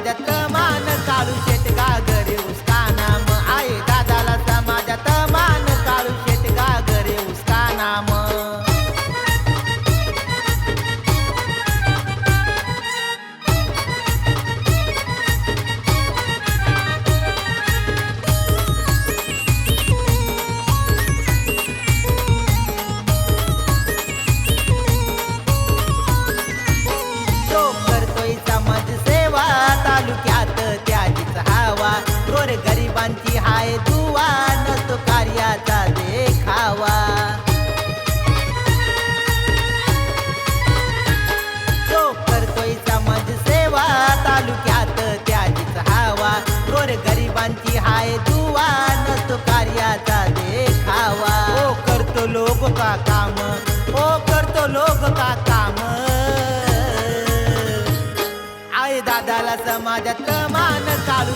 समाजात मान त्यांची हाय दुवा नसतो कार्याचा देखावा. तो करतोय समाज सेवा तालुक्यात त्याचीच हवा. गोर गरिबांची हाय दुवा नसतो कार्याचा देखावा. ओ करतो लोक का काम ओ करतो लोक का काम. आय दादाला समाजात मान काळू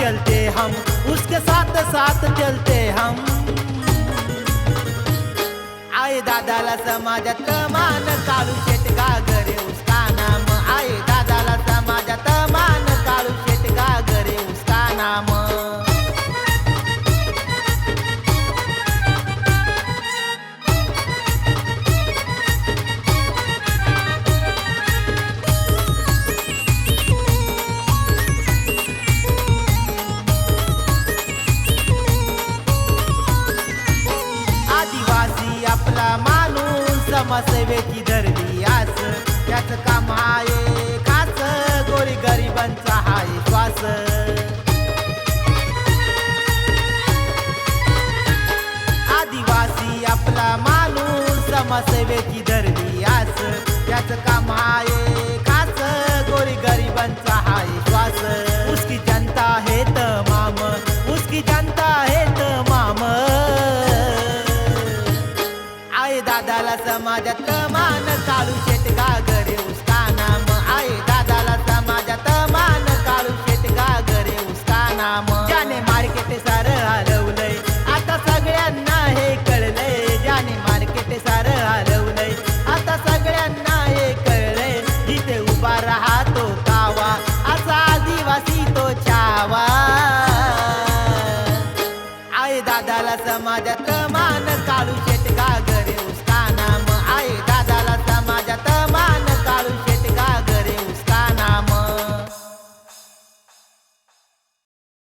चलते हम उसके साथ साथ चलते हम। आय दादाला समाजात मान कालू समाजसेवेची धरली आस. त्याच काम आहे खास. गोरी गरिबांचा हाय श्वास. आदिवासी आपला माणूस समाजसेवेची धरली आस. त्याच काम आहे खास. गोरी गरिबांचा हाय श्वास. आय दादाला समाजात मान काढू शेट गागरे उसका नाम आय दादाला समाजात मान काढू शेट गागरे उसका नाम ज्याने मार्केट सार हलवलंय आता सगळ्यांना हे कळलंय. ज्याने मार्केट सार हलवलंय आता सगळ्यांना हे कळलंय. जिथे उभा राहतो कावा असा आदिवासी तो छावा आय दादाला समाजात